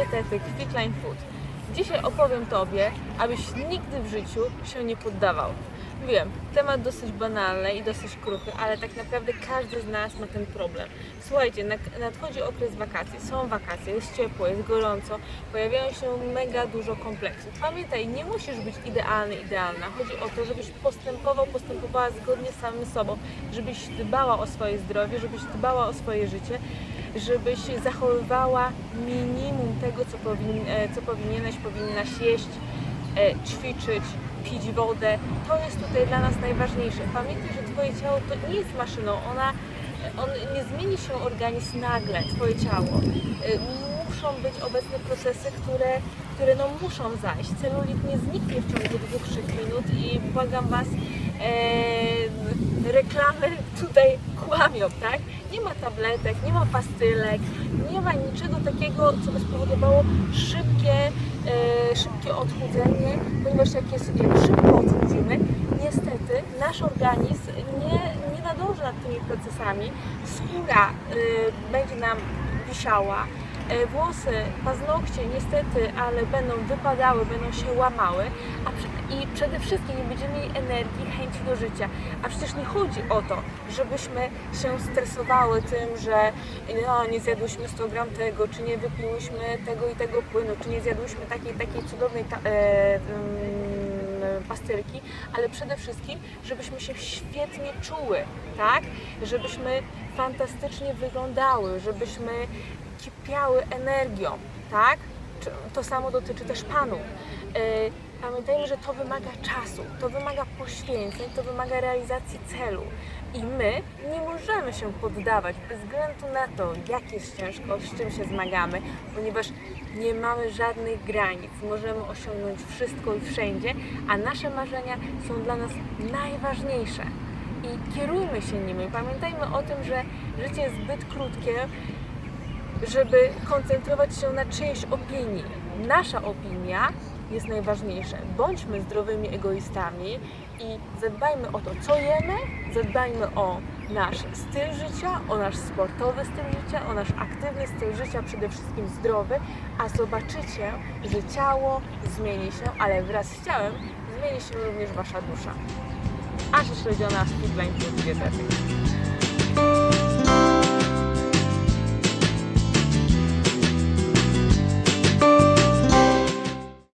dietetyk Fitline Food. Dzisiaj opowiem Tobie, abyś nigdy w życiu się nie poddawał. Wiem, temat dosyć banalny i dosyć kruchy, ale tak naprawdę każdy z nas ma ten problem. Słuchajcie, nadchodzi okres wakacji, są wakacje, jest ciepło, jest gorąco, pojawiają się mega dużo kompleksów. Pamiętaj, nie musisz być idealny, idealna. Chodzi o to, żebyś postępował, postępowała zgodnie z samym sobą, żebyś dbała o swoje zdrowie, żebyś dbała o swoje życie, żebyś zachowywała minimum tego, co, powin, e, co powinieneś, powinnaś jeść, e, ćwiczyć, pić wodę. To jest tutaj dla nas najważniejsze. Pamiętaj, że Twoje ciało to nie jest maszyną, ona, on, nie zmieni się organizm nagle, Twoje ciało. E, Muszą być obecne procesy, które, które no muszą zajść. Celulit nie zniknie w ciągu 2-3 minut i błagam Was, e, reklamy tutaj kłamią, tak? Nie ma tabletek, nie ma pastylek, nie ma niczego takiego, co by spowodowało szybkie, e, szybkie odchudzenie, ponieważ jak, jest, jak szybko odchudzimy, niestety nasz organizm nie, nie nadąży nad tymi procesami. Skóra e, będzie nam wisiała, e, włosy, paznokcie niestety, ale będą wypadały, będą się łamały, a przy, i przede wszystkim nie będziemy mieli energii, chęci do życia. A przecież nie chodzi o to, żebyśmy się stresowały tym, że no, nie zjadłyśmy 100 gram tego, czy nie wypiłyśmy tego i tego płynu, czy nie zjadłyśmy takiej takiej cudownej ta, e, mm, pastylki, ale przede wszystkim, żebyśmy się świetnie czuły, tak? Żebyśmy fantastycznie wyglądały, żebyśmy kipiały energią, tak? To samo dotyczy też panów. E, Pamiętajmy, że to wymaga czasu, to wymaga poświęceń, to wymaga realizacji celu. I my nie możemy się poddawać bez względu na to, jak jest ciężko, z czym się zmagamy, ponieważ nie mamy żadnych granic. Możemy osiągnąć wszystko i wszędzie, a nasze marzenia są dla nas najważniejsze. I kierujmy się nimi. Pamiętajmy o tym, że życie jest zbyt krótkie, żeby koncentrować się na czyjejś opinii. Nasza opinia jest najważniejsza. Bądźmy zdrowymi egoistami i zadbajmy o to, co jemy, zadbajmy o nasz styl życia, o nasz sportowy styl życia, o nasz aktywny styl życia, przede wszystkim zdrowy, a zobaczycie, że ciało zmieni się, ale wraz z ciałem zmieni się również wasza dusza. Asia Śledziona z Foodline Plus Dietetyk.